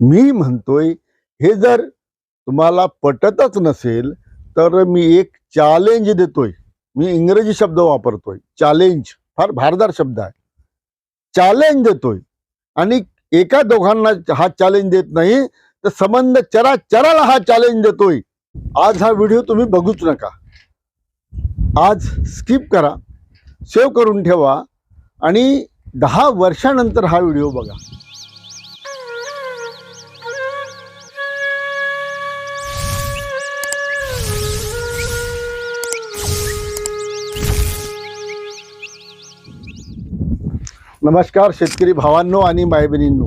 मी म्हणतोय हे जर तुम्हाला पटतच नसेल तर मी एक चॅलेंज देतोय. मी इंग्रजी शब्द वापरतोय. चॅलेंज फार भारदार शब्द आहे. चॅलेंज देतोय. आणि एका दोघांना हा चॅलेंज देत नाही तर संबंध चरा चराला हा चॅलेंज देतोय. आज हा व्हिडिओ तुम्ही बघूच नका. आज स्किप करा. सेव्ह करून ठेवा. आणि दहा वर्षानंतर हा व्हिडिओ बघा. नमस्कार शेतकरी भावांनो आणि मायबहिणींनो.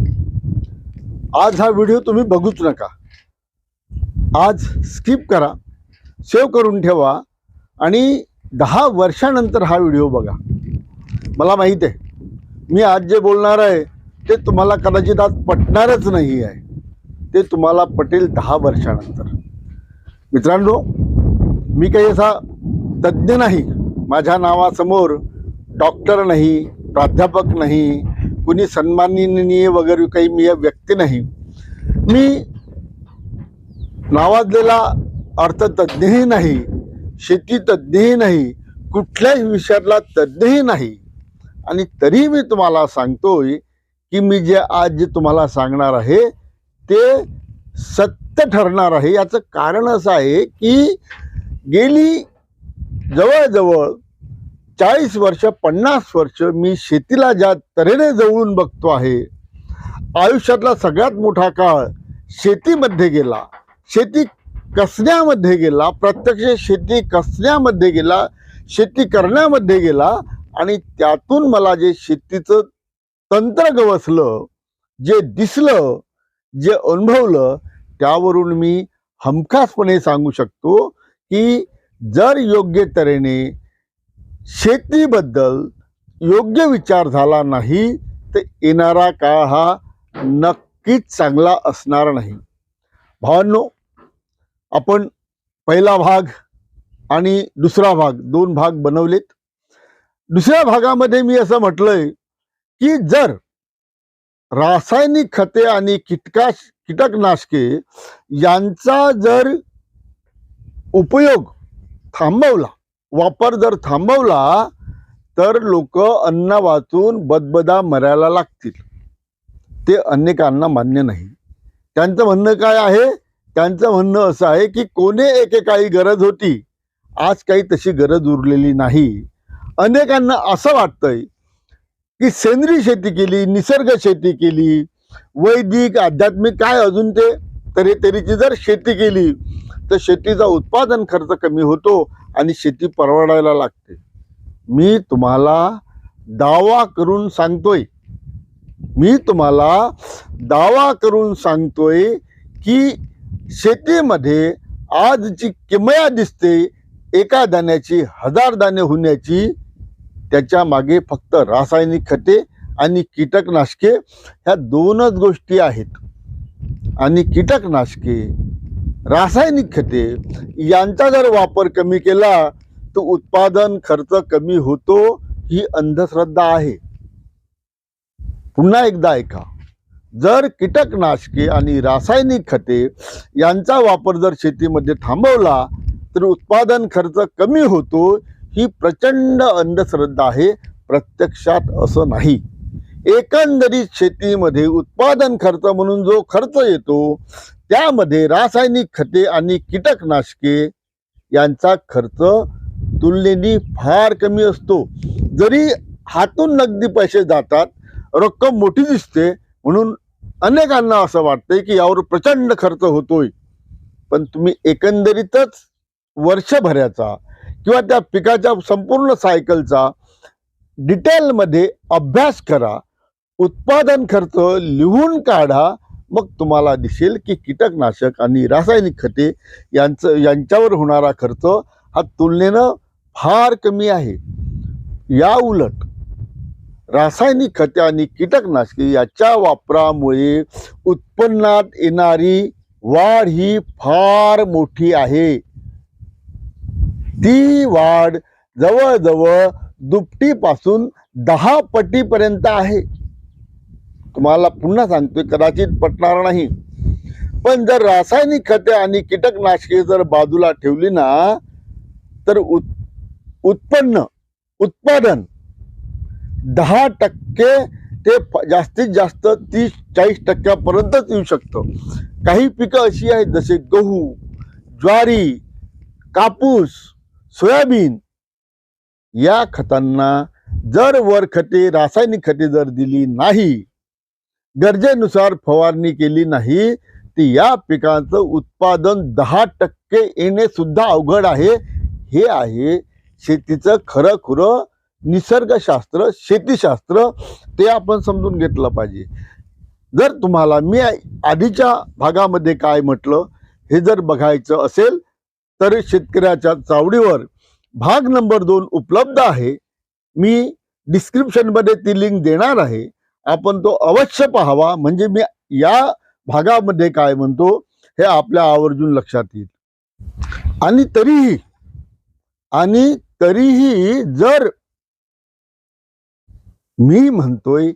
आज हा व्हिडिओ तुम्ही बघूच नका. आज स्किप करा सेव्ह करून ठेवा आणि दहा वर्षानंतर हा व्हिडिओ बघा. मला माहीत आहे मी आज जे बोलणार आहे ते तुम्हाला कदाचित आज पटणारच नाही आहे. ते तुम्हाला पटेल दहा वर्षानंतर. मित्रांनो मी काही असा तज्ज्ञ नाही. माझ्या नावासमोर डॉक्टर नाही प्राध्यापक नाही कुणी सन्माननीय वगैरे काही मी व्यक्ती नाही. मी नावाजलेला अर्थतज्ज्ञही नाही शेती तज्ज्ञही नाही कुठल्याही विषयातला तज्ज्ञही नाही. आणि तरी मी तुम्हाला सांगतोय की मी जे आज जे तुम्हाला सांगणार आहे ते सत्य ठरणार आहे. याचं कारण असं आहे की गेली जवळजवळ चाळीस वर्ष पन्नास वर्ष मी शेतीला ज्या तऱ्हेने जवळून बघतो आहे आयुष्यातला सगळ्यात मोठा काळ शेतीमध्ये गेला. शेती कसण्यामध्ये गेला प्रत्यक्ष शेती कसण्यामध्ये गेला शेती करण्यामध्ये गेला आणि त्यातून मला जे शेतीचं तंत्र गवसलं जे दिसलं जे अनुभवलं त्यावरून मी हमखासपणे सांगू शकतो की जर योग्य तऱ्हेने शेतीबद्दल योग्य विचार झाला नाही तर येणारा काळ हा नक्कीच चांगला असणार नाही. भावांनो आपण पहिला भाग आणि दुसरा भाग दोन भाग बनवलेत. दुसऱ्या भागामध्ये मी असं म्हटलंय की जर रासायनिक खते आणि कीटकाश कीटकनाशके यांचा जर उपयोग थांबवला वापर जर थांबवला तर लोक अन्न वाचून बदबदा मरायला लागतील. ते अनेकांना मान्य नाही. त्यांचं म्हणणं काय आहे? त्यांचं म्हणणं असं आहे की कोणे एकेकाळी गरज होती आज काही तशी गरज उरलेली नाही. अनेकांना असं वाटतंय की सेंद्रिय शेती केली निसर्ग शेती केली वैदिक आध्यात्मिक काय अजून ते? तरी तरीची जर शेती केली तर शेतीचा उत्पादन खर्च कमी होतो आणि शेती परवडायला लागते. मी तुम्हाला दावा करून सांगतोय. मी तुम्हाला दावा करून सांगतोय की शेतीमध्ये आज जी किमया दिसते एका दाण्याची हजार दाणे होण्याची. त्याच्यामागे फक्त रासायनिक खते आणि कीटकनाशके ह्या दोनच गोष्टी आहेत. आणि कीटकनाशके रासायनिक खते यांचा जर वापर कमी केला तर उत्पादन खर्च कमी होतो ही अंधश्रद्धा आहे. पुन्हा एकदा ऐका. जर कीटकनाशके आणि रासायनिक खते यांचा वापर जर शेतीमध्ये थांबवला तर उत्पादन खर्च कमी होतो ही प्रचंड अंधश्रद्धा आहे. प्रत्यक्षात असं नाही. एकंदरीत शेतीमध्ये उत्पादन खर्च म्हणून जो खर्च येतो त्यामध्ये रासायनिक खते आणि कीटकनाशके यांचा खर्च तुलनेने फार कमी असतो. जरी हातून नगदी पैसे जातात रक्कम मोठी दिसते म्हणून अनेकांना असं वाटतंय की यावर प्रचंड खर्च होतोय. पण तुम्ही एकंदरीतच वर्षभराचा किंवा त्या पिकाच्या संपूर्ण सायकलचा डिटेलमध्ये अभ्यास करा उत्पादन खर्च लिहून काढा मग तुम्हाला दिसेल की कीटकनाशक आणि रासायनिक खते यांचं यांच्यावर होणारा खर्च हा तुलनेनं फार कमी आहे. या उलट रासायनिक खते आणि कीटकनाशके याच्या वापरामुळे उत्पन्नात येणारी वाढ ही फार मोठी आहे. ती वाढ जवळजवळ दुपटीपासून दहा पटीपर्यंत आहे. तुम्हाला पुन्हा सांगतोय कदाचित पटणार नाही. पण जर रासायनिक खते आणि कीटकनाशके जर बाजूला ठेवली ना तर उत- उत्पन्न उत्पादन दहा टक्के ते जास्तीत जास्त तीस चाळीस टक्क्यापर्यंतच येऊ शकतं. काही पिकं अशी आहेत जसे गहू ज्वारी कापूस सोयाबीन. या खतांना जर वर खते रासायनिक खते जर दिली नाही गरजेनुसार फवारणी केली नाही तर या पिकांचं उत्पादन दहा टक्के येणे सुद्धा अवघड आहे. हे आहे शेतीचं खरं खुरं निसर्गशास्त्र शेतीशास्त्र ते आपण समजून घेतलं पाहिजे. जर तुम्हाला मी आधीच्या भागामध्ये काय म्हटलं हे जर बघायचं असेल तर शेतकऱ्याच्या चावडीवर भाग नंबर दोन उपलब्ध आहे. मी डिस्क्रिप्शनमध्ये ती लिंक देणार आहे. आपण तो अवश्य पाहावा. म्हणजे मी या भागामध्ये काय म्हणतो हे आपल्या आवर्जून लक्षात येईल. आणि तरीही आणि तरीही जर मी म्हणतोय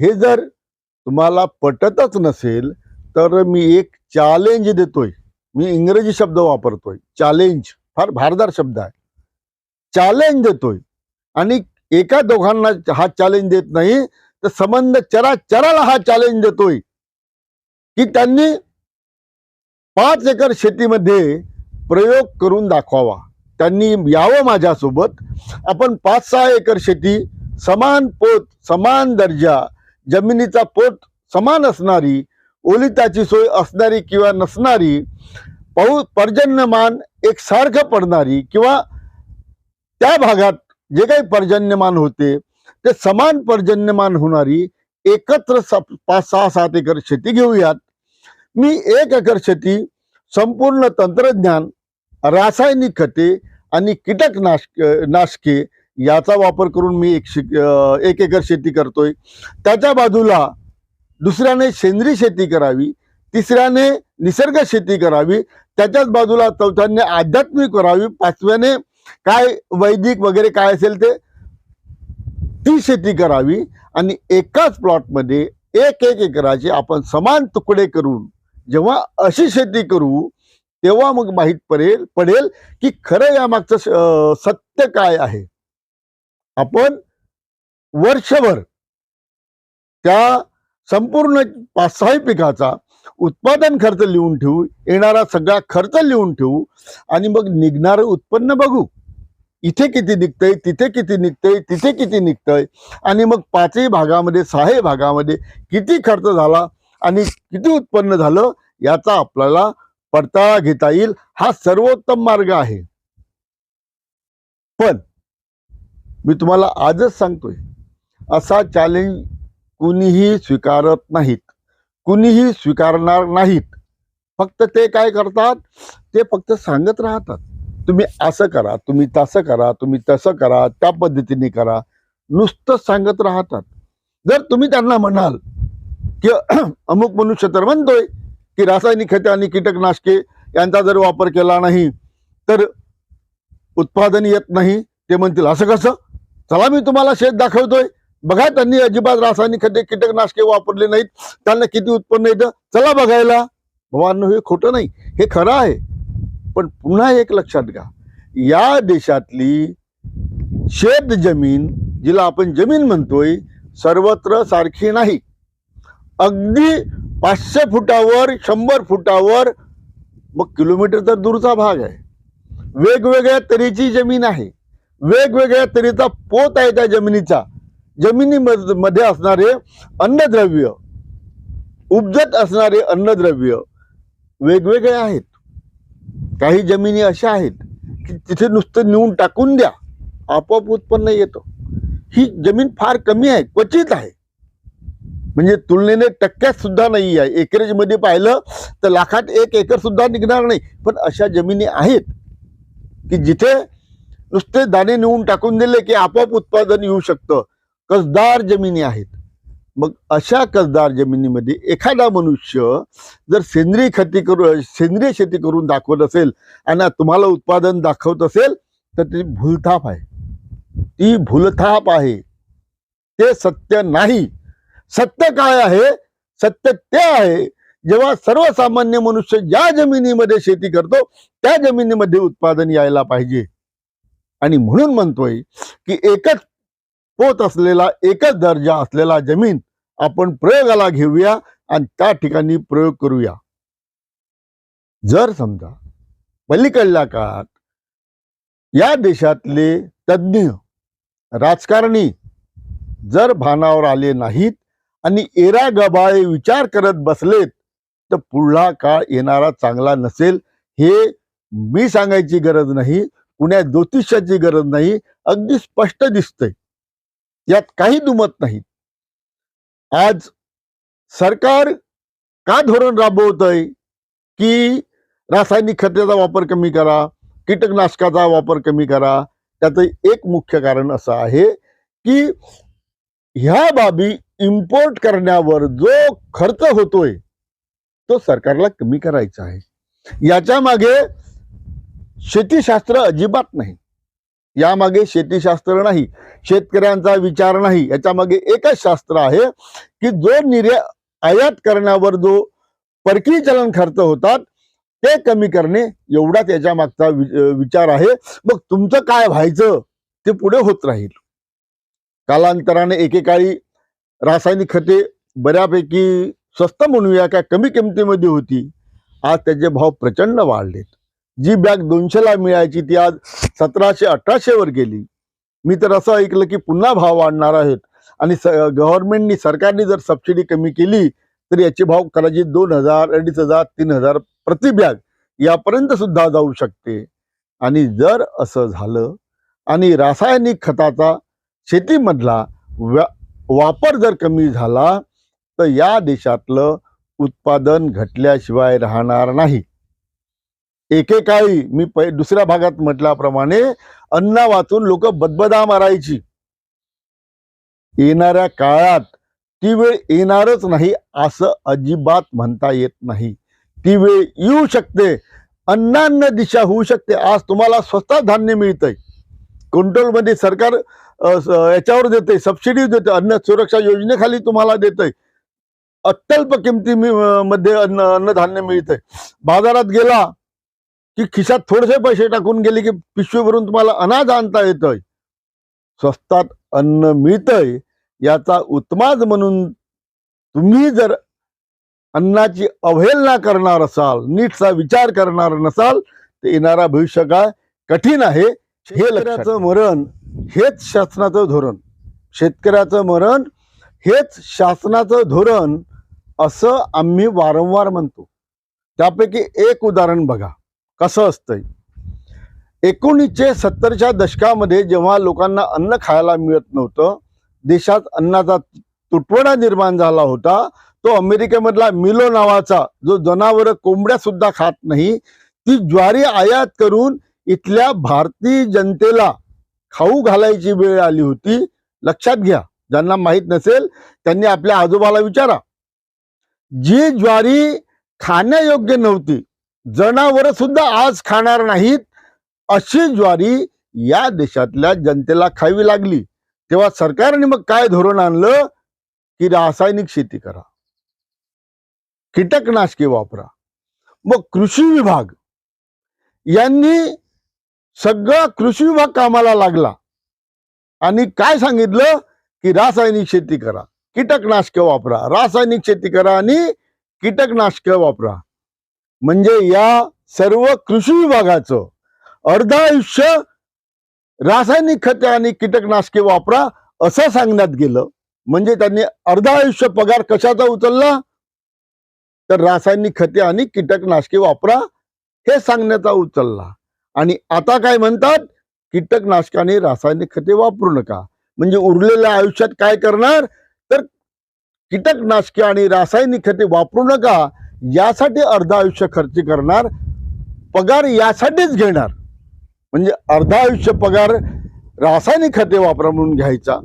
हे जर तुम्हाला पटतच नसेल तर मी एक चॅलेंज देतोय. मी इंग्रजी शब्द वापरतोय. चॅलेंज फार भारदार शब्द आहे. चॅलेंज देतोय. आणि एका दोघांना हा चॅलेंज देत नाही तर संबंध चरा चराला हा चॅलेंज देतोय. की त्यांनी पाच एकर शेतीमध्ये प्रयोग करून दाखवावा. त्यांनी यावं माझ्यासोबत. आपण पाच सहा एकर शेती समान पोत समान दर्जा जमिनीचा पोत समान असणारी ओलिताची सोय असणारी किंवा नसणारी पाऊ पर्जन्यमान एकसारखं पडणारी किंवा त्या भागात जे काही पर्जन्यमान होते ते समान पर्जन्यमान होणारी एकत्र पाच सहा सात एकर शेती घेऊयात. मी एक एकर शेती संपूर्ण तंत्रज्ञान रासायनिक खते आणि कीटकनाशक नाशके याचा वापर करून मी एक शिक एक एकर शेती करतोय. त्याच्या बाजूला दुसऱ्याने सेंद्रिय शेती करावी तिसऱ्याने निसर्ग शेती करावी त्याच्याच बाजूला चौथ्याने आध्यात्मिक करावी पाचव्याने काय वैदिक वगैरे काय असेल ते ती शेती करावी आणि एकाच प्लॉटमध्ये एक एक एकराचे आपण समान तुकडे करून जेव्हा अशी शेती करू तेव्हा मग माहीत पडेल पडेल की खरं यामागचं सत्य काय आहे. आपण वर्षभर त्या संपूर्ण पाच सहा पिकाचा उत्पादन खर्च लिहून ठेवू येणारा सगळा खर्च लिहून ठेवू आणि मग निघणारं उत्पन्न बघू. इथे किती निघतंय तिथे किती निघतंय तिथे किती निघतंय. आणि मग पाचही भागामध्ये सहाही भागामध्ये किती खर्च झाला आणि किती उत्पन्न झालं याचा आपल्याला पडताळा घेता येईल. हा सर्वोत्तम मार्ग आहे. पण मी तुम्हाला आजच सांगतोय असा चॅलेंज कुणीही स्वीकारत नाहीत. कुणीही स्वीकारणार नाहीत. फक्त ते काय करतात? ते फक्त सांगत राहतात. तुम्ही असं करा तुम्ही तसं करा तुम्ही तसं करा त्या पद्धतीने करा. नुसतं सांगत राहतात. जर तुम्ही त्यांना म्हणाल की अमुक मनुष्य तर म्हणतोय की रासायनिक खते आणि कीटकनाशके यांचा जर वापर केला नाही तर उत्पादन येत नाही ते म्हणतील असं कसं? चला मी तुम्हाला शेत दाखवतोय. बघा त्यांनी अजिबात रासायनिक खते कीटकनाशके वापरले नाहीत. त्यांना किती उत्पन्न येतं? चला बघायला. भवान हे खोटं नाही. हे खरं आहे. पण पुन्हा एक लक्षात घ्या. या देशातली शेत जमीन जिला आपण जमीन म्हणतोय सर्वत्र सारखी नाही. अगदी पाचशे फुटावर शंभर फुटावर मग किलोमीटर तर दूरचा भाग आहे. वेगवेगळ्या तऱ्हेची जमीन आहे. वेगवेगळ्या तऱ्हेचा पोत आहे त्या जमिनीचा. जमिनीमध्ये असणारे अन्नद्रव्य उपजत असणारे अन्नद्रव्य वेगवेगळे आहेत. काही जमिनी अशा आहेत की तिथे नुसतं नेऊन टाकून द्या आपोआप उत्पन्न येतं. ही जमीन फार कमी आहे क्वचित आहे. म्हणजे तुलनेने टक्क्यात सुद्धा नाही आहे. एकरेजमध्ये पाहिलं तर लाखात एक एकर सुद्धा निघणार नाही. पण अशा जमिनी आहेत की जिथे नुसते दाणे नेऊन टाकून दिले की आपोआप उत्पादन येऊ शकतं. कसदार जमिनी आहेत. मग अशा कसदार जमिनीमध्ये एखादा मनुष्य जर सेंद्रिय खती करू सेंद्रिय शेती करून दाखवत असेल आणि तुम्हाला उत्पादन दाखवत असेल तर ती भूलथाप आहे. ती भूलथाप आहे. ते सत्य नाही. सत्य काय आहे? सत्य ते आहे जेव्हा सर्वसामान्य मनुष्य ज्या जमिनीमध्ये शेती करतो त्या जमिनीमध्ये उत्पादन यायला पाहिजे. आणि म्हणून म्हणतोय की एकच पोत असलेला एकच दर्जा असलेला जमीन आपण प्रयोगाला घेऊया आणि त्या ठिकाणी प्रयोग करूया. जर समजा पलीकडल्या काळात या देशातले तज्ज्ञ राजकारणी जर भानावर आले नाहीत आणि एरा गबाळे विचार करत बसलेत तर पुढला काळ येणारा चांगला नसेल हे मी सांगायची गरज नाही कुण्या ज्योतिषाची गरज नाही अगदी स्पष्ट दिसतंय. यात काही दुमत नाही. आज सरकार का धोरण राबवतंय की रासायनिक खताचा वापर कमी करा कीटकनाशकाचा वापर कमी करा त्याचं एक मुख्य कारण असं आहे की ह्या बाबी इम्पोर्ट करण्यावर जो खर्च होतोय तो सरकारला कमी करायचा आहे. याच्या मागे शेतीशास्त्र अजिबात नाही. यामागे शेतीशास्त्र नाही शेतकऱ्यांचा विचार नाही याच्या मागे एकच शास्त्र आहे की जो निर्या आयात करण्यावर जो परकीय चलन खर्च होतात ते कमी करणे एवढा त्याच्या मागचा वि- विचार आहे. मग तुमचं काय व्हायचं? ते पुढे होत राहील. कालांतराने एकेकाळी रासायनिक खते बऱ्यापैकी स्वस्त म्हणूया का कमी किमतीमध्ये होती. आज त्याचे भाव प्रचंड वाढलेत. जी बॅग दोनशेला मिळायची ती आज सतराशे अठराशे वर गेली. मी तर असं ऐकलं की पुन्हा भाव वाढणार आहेत. आणि गव्हर्नमेंटनी सरकारने जर सबसिडी कमी केली तर याचे भाव कदाचित दोन हजार अडीच हजार तीन हजार प्रति बॅग यापर्यंत सुद्धा जाऊ शकते. आणि जर असं झालं आणि रासायनिक खताचा शेतीमधला व्या- वापर जर कमी झाला तर या देशातलं उत्पादन घटल्याशिवाय राहणार नाही. एकेकाळी मी दुसऱ्या भागात म्हटल्याप्रमाणे अन्न वाचून लोक बदबदा मारायची. येणाऱ्या काळात ती वेळ येणारच नाही असं अजिबात म्हणता येत नाही. ती वेळ येऊ शकते. अन्नान्न दिशा होऊ शकते. आज तुम्हाला स्वस्तात धान्य मिळतंय. कंट्रोलमध्ये सरकार याच्यावर देते सबसिडी देते अन्न सुरक्षा योजनेखाली तुम्हाला देतंय. अत्यल्प किमती मध्ये अन्न अन्नधान्य मिळतंय. बाजारात गेला की खिशात थोडेसे पैसे टाकून गेले की पिशवी भरून तुम्हाला अनाज आणता येतंय. स्वस्तात अन्न मिळतंय याचा उत्माज म्हणून तुम्ही जर अन्नाची अवहेलना करणार असाल नीटचा विचार करणार नसाल तर येणारा भविष्य काय कठीण आहे. हे शेतकऱ्याचं मरण हेच शासनाचं धोरण. शेतकऱ्याचं मरण हेच शासनाचं धोरण असं आम्ही वारंवार म्हणतो. त्यापैकी एक उदाहरण बघा. कसं असतंय? एकोणीसशे सत्तरच्या दशकामध्ये जेव्हा लोकांना अन्न खायला मिळत नव्हतं देशात अन्नाचा तुटवडा निर्माण झाला होता तो अमेरिकेमधला मिलो नावाचा जो जनावर कोंबड्या सुद्धा खात नाही ती ज्वारी आयात करून इथल्या भारतीय जनतेला खाऊ घालायची वेळ आली होती. लक्षात घ्या ज्यांना माहीत नसेल त्यांनी आपल्या आजोबाला विचारा. जी ज्वारी खाण्यायोग्य नव्हती जनावर सुद्धा आज खाणार नाहीत अशी ज्वारी या देशातल्या जनतेला खावी लागली. तेव्हा सरकारने मग काय धोरण आणलं? की रासायनिक शेती करा. कीटकनाशके वापरा. मग कृषी विभाग. यांनी सगळा कृषी विभाग कामाला लागला. आणि काय सांगितलं? की रासायनिक शेती करा. कीटकनाशकं वापरा. रासायनिक शेती करा आणि कीटकनाशके वापरा. म्हणजे या सर्व कृषी विभागाचं अर्ध आयुष्य रासायनिक खते आणि कीटकनाशके वापरा असं सांगण्यात गेलं. म्हणजे त्यांनी अर्ध आयुष्य पगार कशाचा उचलला? तर रासायनिक खते आणि कीटकनाशके वापरा हे सांगण्याचा उचलला. आणि आता काय म्हणतात? कीटकनाशकाने रासायनिक खते वापरू नका. म्हणजे उरलेल्या आयुष्यात काय करणार? तर कीटकनाशके आणि रासायनिक खते वापरू नका. यासाठी अर्ध आयुष्य खर्च करणार पगार यासाठीच घेणार. म्हणजे अर्ध आयुष्य पगार रासायनिक खते वापरा म्हणून घ्यायचा.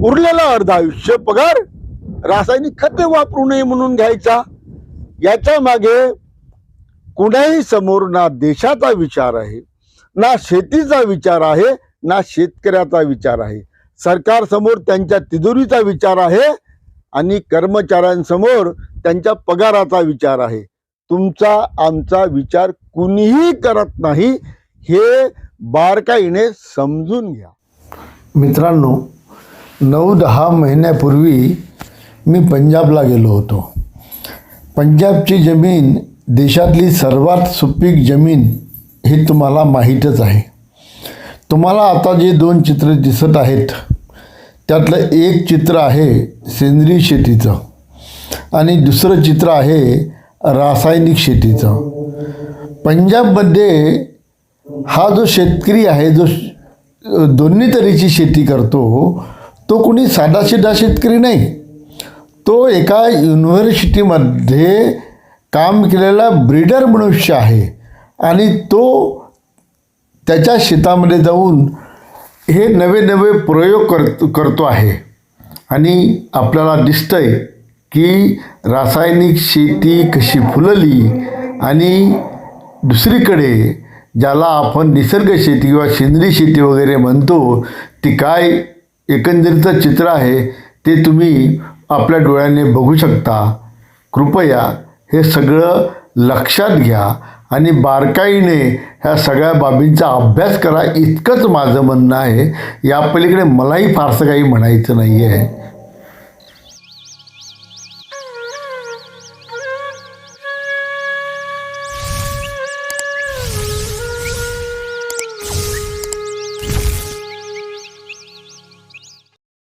उरलेला अर्ध आयुष्य पगार रासायनिक खते वापरू नये म्हणून घ्यायचा. याच्या मागे कुणाही समोर ना देशाचा विचार आहे ना शेतीचा विचार आहे ना शेतकऱ्याचा विचार आहे. सरकार समोर त्यांच्या तिजोरीचा विचार आहे आणि कर्मचाऱ्यांसमोर त्यांच्या पगाराचा विचार आहे. तुमचा आमचा विचार कुणीही करत नाही हे बारकाईने समजून घ्या. मित्रांनो नऊ दहा महिन्यापूर्वी मी पंजाबला गेलो होतो. पंजाबची जमीन देशातली सर्वात सुपीक जमीन ही तुम्हाला माहीतच आहे. तुम्हाला आता जे दोन चित्र दिसत आहेत त्यातलं एक चित्र आहे सेंद्रिय शेतीचं. आणि दुसरं चित्र आहे रासायनिक शेतीचं. पंजाबमध्ये हा जो शेतकरी आहे जो श- दोन्ही तऱ्हेची शेती करतो तो कोणी साधासिधा शेतकरी नाही. तो एका युनिव्हर्सिटीमध्ये काम केलेला ब्रीडर मनुष्य आहे. आणि तो त्याच्या शेतामध्ये जाऊन हे नवे नवे प्रयोग कर करतो आहे. आणि आपल्याला दिसतंय की रासायनिक शेती कशी फुलली आणि दुसरीकडे ज्याला आपण निसर्ग शेती किंवा सेंद्रिय शेती वगैरे म्हणतो ती काय एकंदरीतचं चित्र आहे ते तुम्ही आपल्या डोळ्याने बघू शकता. कृपया हे सगळं लक्षात घ्या. आणि बारकाईने ह्या सगळ्या बाबींचा अभ्यास करा. इतकंच माझं म्हणणं आहे. या पलीकडे मलाही फारसं काही म्हणायचं नाही आहे